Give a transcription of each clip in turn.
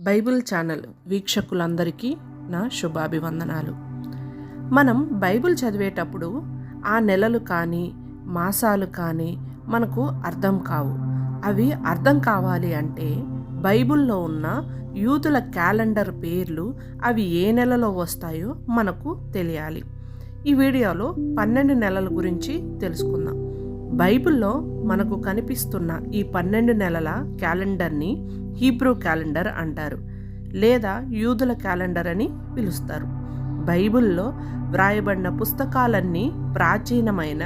Bible channel వీక్షకులందరికీ నా శుభాభివందనాలు. మనం బైబిల్ చదివేటప్పుడు ఆ నెలలు కానీ మాసాలు కానీ మనకు అర్థం కావు. అవి అర్థం కావాలి అంటే బైబిల్లో ఉన్న యూతుల క్యాలెండర్ పేర్లు అవి ఏ నెలలో వస్తాయో మనకు తెలియాలి. ఈ వీడియోలో పన్నెండు నెలల గురించి తెలుసుకుందాం. బైబిల్లో మనకు కనిపిస్తున్న ఈ పన్నెండు నెలల క్యాలెండర్ని హీబ్రూ క్యాలెండర్ అంటారు లేదా యూదుల క్యాలెండర్ అని పిలుస్తారు. బైబిల్లో వ్రాయబడిన పుస్తకాలన్నీ ప్రాచీనమైన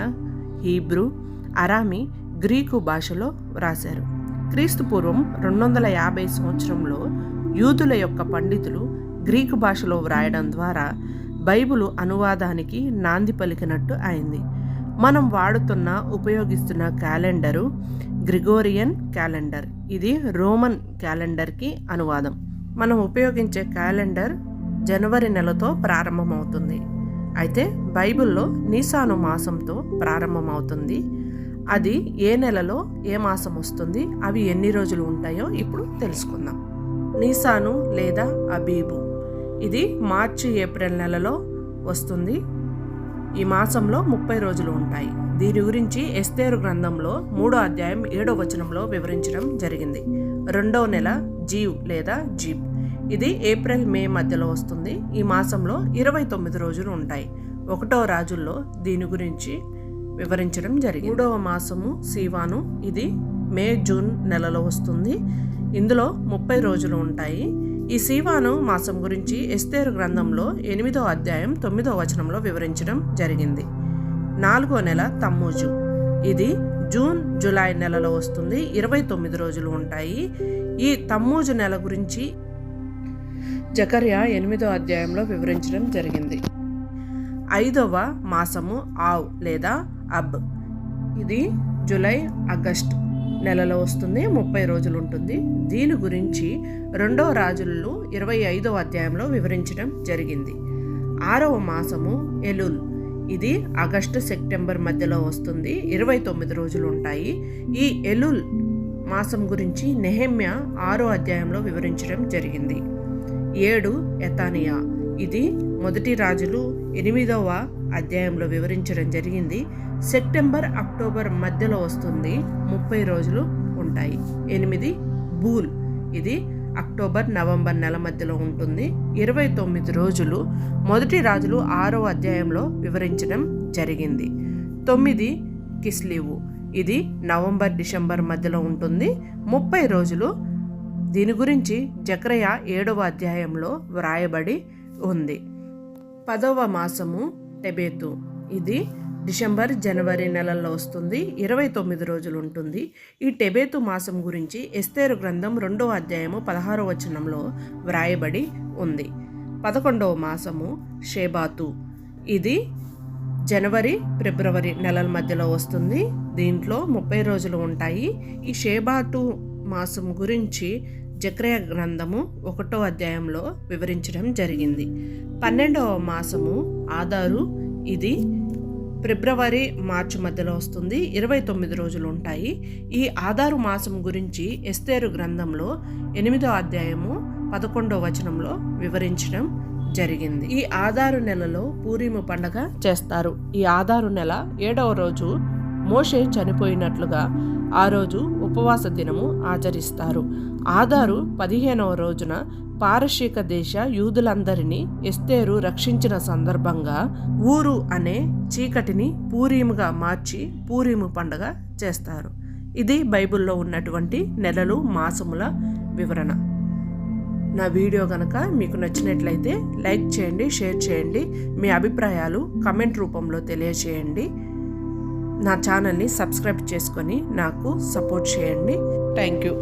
హీబ్రూ అరామి గ్రీకు భాషలో వ్రాశారు. క్రీస్తు పూర్వం రెండు వందల యాభై సంవత్సరంలో యూదుల యొక్క పండితులు గ్రీకు భాషలో వ్రాయడం ద్వారా బైబిలు అనువాదానికి నాంది పలికినట్టు అయింది. మనం వాడుతున్న ఉపయోగిస్తున్న క్యాలెండరు గ్రిగోరియన్ క్యాలెండర్. ఇది రోమన్ క్యాలెండర్కి అనువాదం. మనం ఉపయోగించే క్యాలెండర్ జనవరి నెలతో ప్రారంభమవుతుంది. అయితే బైబిల్లో నీసాను మాసంతో ప్రారంభమవుతుంది. అది ఏ నెలలో ఏ మాసం వస్తుంది అవి ఎన్ని రోజులు ఉంటాయో ఇప్పుడు తెలుసుకుందాం. నీసాను లేదా అబీబు. ఇది మార్చి ఏప్రిల్ నెలలో వస్తుంది. ఈ మాసంలో ముప్పై రోజులు ఉంటాయి. దీని గురించి ఎస్తేరు గ్రంథంలో మూడో అధ్యాయం ఏడో వచనంలో వివరించడం జరిగింది. రెండో నెల జీవ్ లేదా జీప్. ఇది ఏప్రిల్ మే మధ్యలో వస్తుంది. ఈ మాసంలో ఇరవై తొమ్మిది రోజులు ఉంటాయి. ఒకటో రాజుల్లో దీని గురించి వివరించడం జరిగింది. మూడవ మాసము సీవాను. ఇది మే జూన్ నెలలో వస్తుంది. ఇందులో ముప్పై రోజులు ఉంటాయి. ఈ సీవాను మాసం గురించి ఎస్తేరు గ్రంథంలో ఎనిమిదో అధ్యాయం తొమ్మిదో వచనంలో వివరించడం జరిగింది. నాలుగో నెల తమ్మూజు. ఇది జూన్ జూలై నెలలో వస్తుంది. ఇరవై తొమ్మిది రోజులు ఉంటాయి. ఈ తమ్మూజు నెల గురించి జకర్య ఎనిమిదో అధ్యాయంలో వివరించడం జరిగింది. ఐదవ మాసము ఆవ్ లేదా అబ్. ఇది జూలై ఆగస్ట్. నెలలో వస్తుంది ముప్పై రోజులు ఉంటుంది. దీని గురించి రెండవ రాజులలో ఇరవై ఐదవ అధ్యాయంలో వివరించడం జరిగింది. ఆరవ మాసము ఎలుల్. ఇది ఆగస్టు సెప్టెంబర్ మధ్యలో వస్తుంది. ఇరవై తొమ్మిది రోజులు ఉంటాయి. ఈ ఎలుల్ మాసం గురించి నెహమ్య ఆరో అధ్యాయంలో వివరించడం జరిగింది. ఏడు ఎతానియా. ఇది మొదటి రాజులు ఎనిమిదవ అధ్యాయంలో వివరించడం జరిగింది. సెప్టెంబర్ అక్టోబర్ మధ్యలో వస్తుంది. ముప్పై రోజులు ఉంటాయి. ఎనిమిది బూల్. ఇది అక్టోబర్ నవంబర్ నెల మధ్యలో ఉంటుంది. ఇరవై తొమ్మిది రోజులు. మొదటి రాజులు ఆరో అధ్యాయంలో వివరించడం జరిగింది. తొమ్మిది కిస్లీవు. ఇది నవంబర్ డిసెంబర్ మధ్యలో ఉంటుంది. ముప్పై రోజులు. దీని గురించి జక్రయ ఏడవ అధ్యాయంలో వ్రాయబడి ఉంది. పదవ మాసము. టెబేతు ఇది డిసెంబర్ జనవరి నెలల్లో వస్తుంది. ఇరవై తొమ్మిది రోజులు ఉంటుంది. ఈ టెబేతు మాసం గురించి ఎస్తేరు గ్రంథం రెండో అధ్యాయము పదహారో వచనంలో వ్రాయబడి ఉంది. పదకొండవ మాసము షేబాతు. ఇది జనవరి ఫిబ్రవరి నెలల మధ్యలో వస్తుంది. దీంట్లో ముప్పై రోజులు ఉంటాయి. ఈ షేబాటు మాసం గురించి జక్రయ గ్రంథము ఒకటో అధ్యాయంలో వివరించడం జరిగింది. పన్నెండవ మాసము ఆధారు ఇది ఫిబ్రవరి మార్చి మధ్యలో వస్తుంది. ఇరవై తొమ్మిది రోజులు ఉంటాయి. ఈ ఆధారు మాసం గురించి ఎస్తేరు గ్రంథంలో ఎనిమిదో అధ్యాయము పదకొండో వచనంలో వివరించడం జరిగింది. ఈ ఆధారు నెలలో పూరిము పండగ చేస్తారు. ఈ ఆధారు నెల ఏడవ రోజు మోషే చనిపోయినట్లుగా ఆ రోజు ఉపవాస దినము ఆచరిస్తారు. ఆధారు పదిహేనవ రోజున పారశీక దేశ యూదులందరినీ ఎస్తేరు రక్షించిన సందర్భంగా ఊరు అనే చీకటిని పూరీముగా మార్చి పూరీము పండగ చేస్తారు. ఇది బైబిల్లో ఉన్నటువంటి నెలలు మాసముల వివరణ. నా వీడియో కనుక మీకు నచ్చినట్లయితే లైక్ చేయండి షేర్ చేయండి. మీ అభిప్రాయాలు కమెంట్ రూపంలో తెలియచేయండి. నా ఛానల్ని సబ్స్క్రైబ్ చేసుకొని నాకు సపోర్ట్ చేయండి. Thank you.